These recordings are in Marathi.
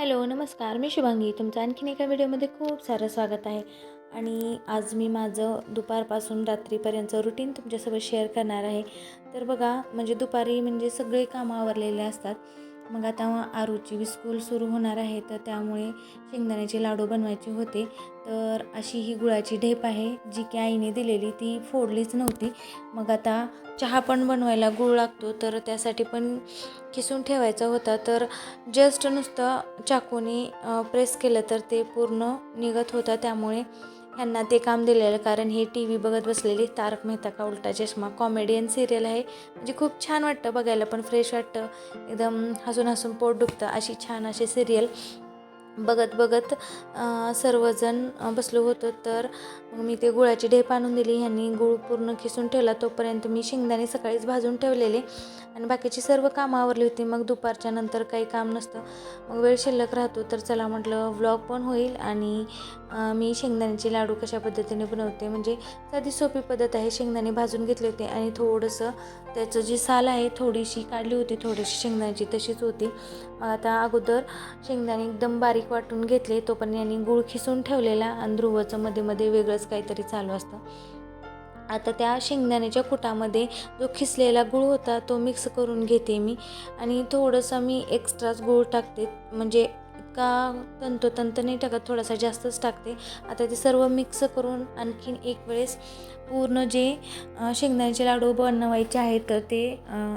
हॅलो नमस्कार. मी शुभांगी. तुमचं आणखीन एका व्हिडिओमध्ये खूप सारं स्वागत आहे. आणि आज मी माझं दुपारपासून रात्रीपर्यंतचं रुटीन तुमच्यासोबत शेअर करणार आहे. तर बघा म्हणजे दुपारी म्हणजे सगळे कामं आवरलेले असतात. मग आता आरूची स्कूल सुरू होणार आहे तर त्यामुळे शेंगदाण्याचे लाडू बनवायचे होते. तर अशी ही गुळाची ढेप आहे जी की आईने दिलेली ती फोडलीच नव्हती. मग आता चहा पण बनवायला गुळ लागतो तर त्यासाठी पण किसून ठेवायचा होता. तर जस्ट नुसतं चाकूने प्रेस केलं तर ते पूर्ण निघत होतं. त्यामुळे ह्यांना ते काम दिलेलं कारण हे टी व्ही बघत बसलेली तारक मेहता का उलटा चष्मा कॉमेडियन सिरियल आहे. म्हणजे खूप छान वाटतं बघायला पण फ्रेश वाटतं. एकदम हसून हसून पोट दुखतं अशी छान अशी सिरियल बघत बघत सर्वजण बसलो होतो. तर मी ते गुळाची ढेप आणून दिली. ह्यांनी गुळ पूर्ण खिसून ठेवला. तोपर्यंत मी शेंगदाणे सकाळीच भाजून ठेवलेले. आणि बाकीची सर्व कामं आवरली होती. मग दुपारच्या नंतर काही काम नसतं. मग वेळ शिल्लक राहतो. तर चला म्हटलं व्लॉग पण होईल आणि मी शेंगदाण्याचे लाडू कशा पद्धतीने बनवते. म्हणजे साधी सोपी पद्धत आहे. शेंगदाणे भाजून घेतले होते आणि थोडंसं त्याचं जी साल आहे थोडीशी काढली होती. थोडीशी शेंगदाण्याची तशीच होती. आता अगोदर शेंगदाणे एकदम बारीक वाटून घेतले तो पण यांनी गूळ खिसून ठेवलेला आणि ध्रुवचं मध्ये मध्ये वेगळंच काहीतरी चालू असतं. आता त्या शेंगदाण्याच्या कुटामध्ये जो खिसलेला गूळ होता तो मिक्स करून घेते मी. आणि थोडंसं मी एक्स्ट्राच गूळ टाकते म्हणजे इतका तंतोतंत नाही टाकत थोडासा जास्तच टाकते. आता ते सर्व मिक्स करून आणखीन एक वेळेस पूर्ण जे शेंगदाण्याचे लाडू बनवायचे आहेत तर ते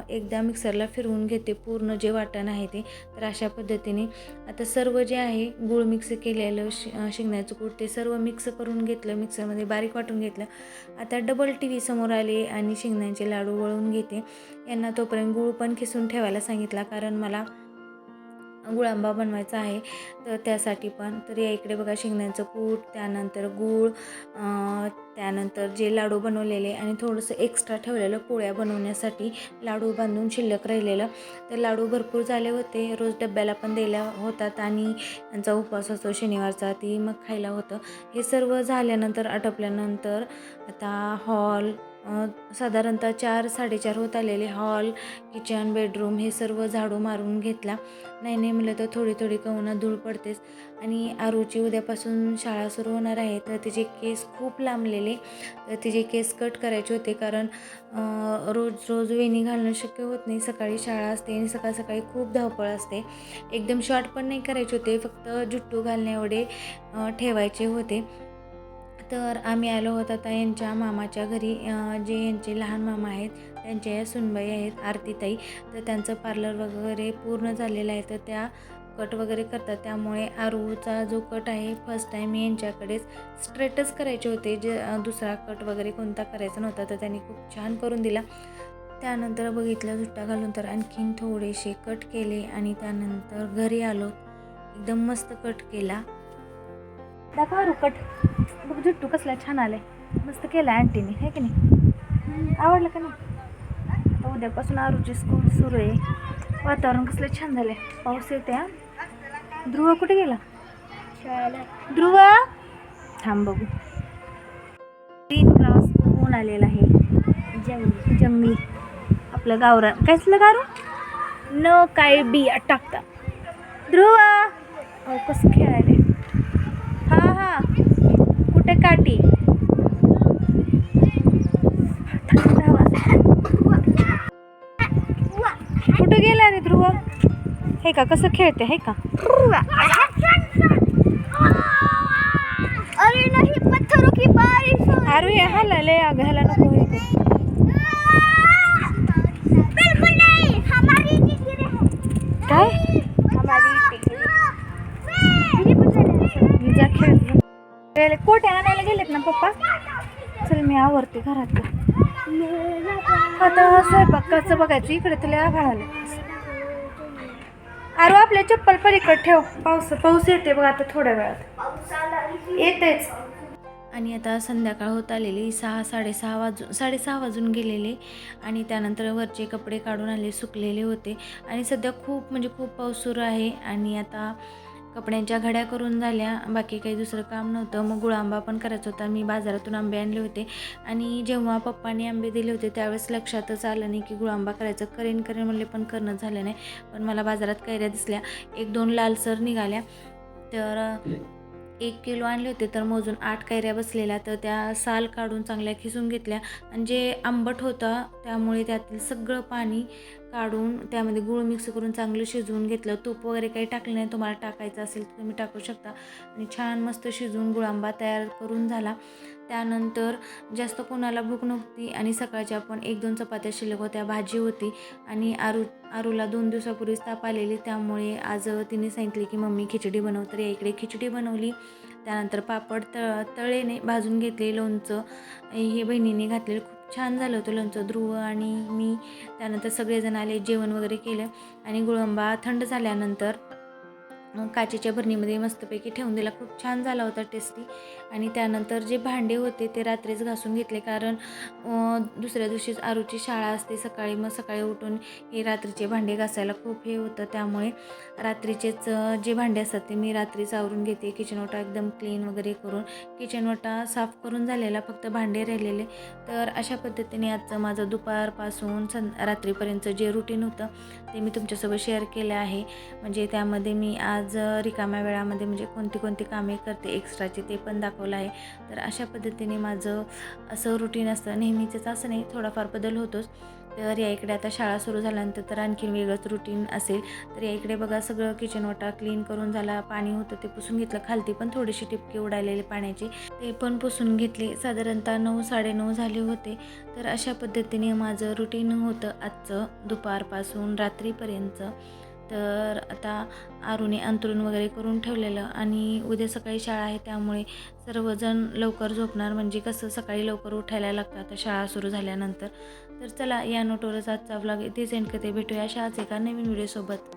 एकदा मिक्सरला फिरवून घेते. पूर्ण जे वाटण आहे ते तर अशा पद्धतीने. आता सर्व जे आहे गूळ मिक्स केलेलं शेंगदाण्याचं कूट ते सर्व मिक्स करून घेतलं मिक्सरमध्ये बारीक वाटून घेतलं. आता डबल टी व्ही समोर आले आणि शेंगदाण्याचे लाडू वळून घेते. यांना तोपर्यंत गूळ पण खिसून ठेवायला सांगितला कारण मला गुळांबा बनवायचा आहे. तर त्यासाठी पण तर या इकडे बघा शेंगदाण्याचं कूट त्यानंतर गूळ त्यानंतर जे लाडू बनवलेले आणि थोडंसं एक्स्ट्रा ठेवलेलं पोळ्या बनवण्यासाठी लाडू बांधून शिल्लक राहिलेलं. तर लाडू भरपूर झाले होते रोज डब्याला पण द्यायला होतात आणि त्यांचा उपवास असतो शनिवारचा ती मग खायला होतं. हे सर्व झाल्यानंतर आटपल्यानंतर आता हॉल साधारणतः चार साडेचार होत आलेले हॉल किचन बेडरूम हे सर्व झाडू मारून घेतला. नाही नाही म्हटलं तर थोडी थोडी कवना धूळ पडतेच. आणि आरूची उद्यापासून शाळा सुरू होणार आहे. तर तिचे केस खूप लांबलेले. तर तिचे केस कट करायचे होते कारण रोज रोज वेणी घालणं शक्य होत नाही. सकाळी शाळा असते आणि सकाळ सकाळी खूप धावपळ असते. एकदम शॉर्ट पण नाही करायचे होते. फक्त जुट्टू घालण्या एवढे ठेवायचे होते. तर आम्ही आलो होतो आता यांच्या मामाच्या घरी. जे यांचे लहान मामा आहेत त्यांच्या या सुनबाई आहेत आरतीताई. तर त्यांचं पार्लर वगैरे पूर्ण झालेलं आहे. तर त्या कट वगैरे करतात. त्यामुळे आरूचा जो कट आहे फर्स्ट टाईम मी यांच्याकडेच स्ट्रेटच करायचे होते. जे दुसरा कट वगैरे कोणता करायचा नव्हता तर त्यांनी खूप छान करून दिला. त्यानंतर बघितलं सुट्टा घालून तर आणखीन थोडेसे कट केले आणि त्यानंतर घरी आलो. एकदम मस्त कट केला. दाखवा कट बघ जुट्टू कसला छान आलाय. मस्त केला आंटीने हे की नाही? आवडलं का नाही? आता उद्यापासून आरूची स्कूल सुरू आहे. वातावरण कसलं छान झालंय. पाऊस येते हा? ध्रुव कुठे गेला? ध्रुव? थांब बघू. ग्रीन क्रॉस होऊन आलेला आहे. जंगली. जंगली. आपलं गावरान काय असलं गारू? न काय बी टाकता ध्रुव? अहो कसं खेळायला? कुठे काठी गेला रे ध्रुव? हे का कसं खेळते हे का? अरे नहीं पत्थरों की बारिश अरे हे हलाले अगं ह्याला नको. बिल्कुल नहीं हमारी हैं काय? हमारी जा खेळ पप्पा? चल मी आवरते घरात आता स्वयंपाकाचं बघायचं. इकडे तुला घालायला अरे आपल्या चप्पल पलीकडे ठेव. पाऊस पाऊस येते बघ आता थोड्या वेळात. येतेच आणि आता संध्याकाळ होत आलेली सहा साडेसहा वाजून साडेसहा वाजून गेलेले. आणि त्यानंतर वरचे कपडे काढून आले सुकलेले होते. आणि सध्या खूप म्हणजे खूप पाऊस सुरू आहे. आणि आता कपड्यांच्या घड्या करून झाल्या. बाकी काही दुसरं काम नव्हतं. मग गुळांबा पण करायचा होता. मी बाजारातून आंबे आणले होते. आणि जेव्हा पप्पाने आंबे दिले होते त्यावेळेस लक्षातच आलं नाही की गुळांबा करायचं. करेन करेन म्हणले पण करणं झालं नाही. पण मला बाजारात कैऱ्या दिसल्या. एक दोन लालसर निघाल्या. तर एक किलो आणले होते. तर मोजून आठ कैऱ्या बसलेल्या. तर त्या साल काढून चांगल्या खिसून घेतल्या. आणि जे आंबट होतं त्यामुळे त्यातील सगळं पाणी काढून त्यामध्ये गूळ मिक्स करून चांगलं शिजवून घेतलं. तूप वगैरे काही टाकलं नाही तुम्हाला टाकायचं असेल तर तुम्ही टाकू शकता. आणि छान मस्त शिजवून गुळांबा तयार करून झाला. त्यानंतर जास्त कोणाला भूक नव्हती आणि सकाळच्या पण एक दोन चपात्या शिल्लक होत्या भाजी होती. आणि आरू आरूला दोन दिवसापूर्वीच ताप आलेली त्यामुळे आज तिने सांगितले की मम्मी खिचडी बनव. तर या इकडे खिचडी बनवली. त्यानंतर पापड तळ तळेने भाजून घेतले लोणचं हे बहिणीने घातलेलं खूप छान झालं होतं लोणचं. ध्रुव आणि मी त्यानंतर सगळेजण आले जेवण वगैरे केलं आणि गुळंबा थंड झाल्यानंतर काचेच्या भरणीमध्ये मस्तपैकी ठेवून दिला. खूप छान झाला होता टेस्टी आणि त्यानंतर जे भांडे होते ते रात्रीच घासून घेतले. कारण दुसऱ्या दिवशीच आरूची शाळा असते. सकाळी मग सकाळी उठून हे रात्रीचे भांडे घासायला खूप हे होतं. त्यामुळे रात्रीचेच जे भांडे असतात ते मी रात्रीच आवरून घेते. किचन ओटा एकदम क्लीन वगैरे करून. किचन ओटा साफ करून झालेला फक्त भांडे राहिलेले. तर अशा पद्धतीने आजचं माझं दुपारपासून सं रात्रीपर्यंतचं जे रुटीन होतं ते मी तुमच्यासोबत शेअर केलं आहे. म्हणजे त्यामध्ये मी आज आज रिकाम्या वेळामध्ये म्हणजे कोणती कोणती कामे करते एक्स्ट्राची ते पण दाखवलं आहे. तर अशा पद्धतीने माझं असं रुटीन असतं. नेहमीचंच असं नाही थोडाफार बदल होतोच. तर या इकडे आता शाळा सुरू झाल्यानंतर तर आणखीन वेगळंच रुटीन असेल. तर या इकडे बघा सगळं किचन वाटा क्लीन करून झाला पाणी होतं ते पुसून घेतलं. खालती पण थोडीशी टिपके उडालेले पाण्याची. ते पण पुसून घेतले. साधारणतः नऊ साडेनऊ झाले होते. तर अशा पद्धतीने माझं रुटीन होतं आजचं दुपारपासून रात्रीपर्यंत. तर आता आरूने अंतरून वगैरे करून ठेवलेलं आणि उद्या सकाळी शाळा आहे त्यामुळे सर्वजण लवकर झोपणार. म्हणजे कसं सकाळी लवकर उठायला लागतं आता शाळा सुरू झाल्यानंतर. तर चला या नोटवरच आजचा व्लॉग इथेच एंड करते. भेटूया अशाच एका नवीन व्हिडिओसोबत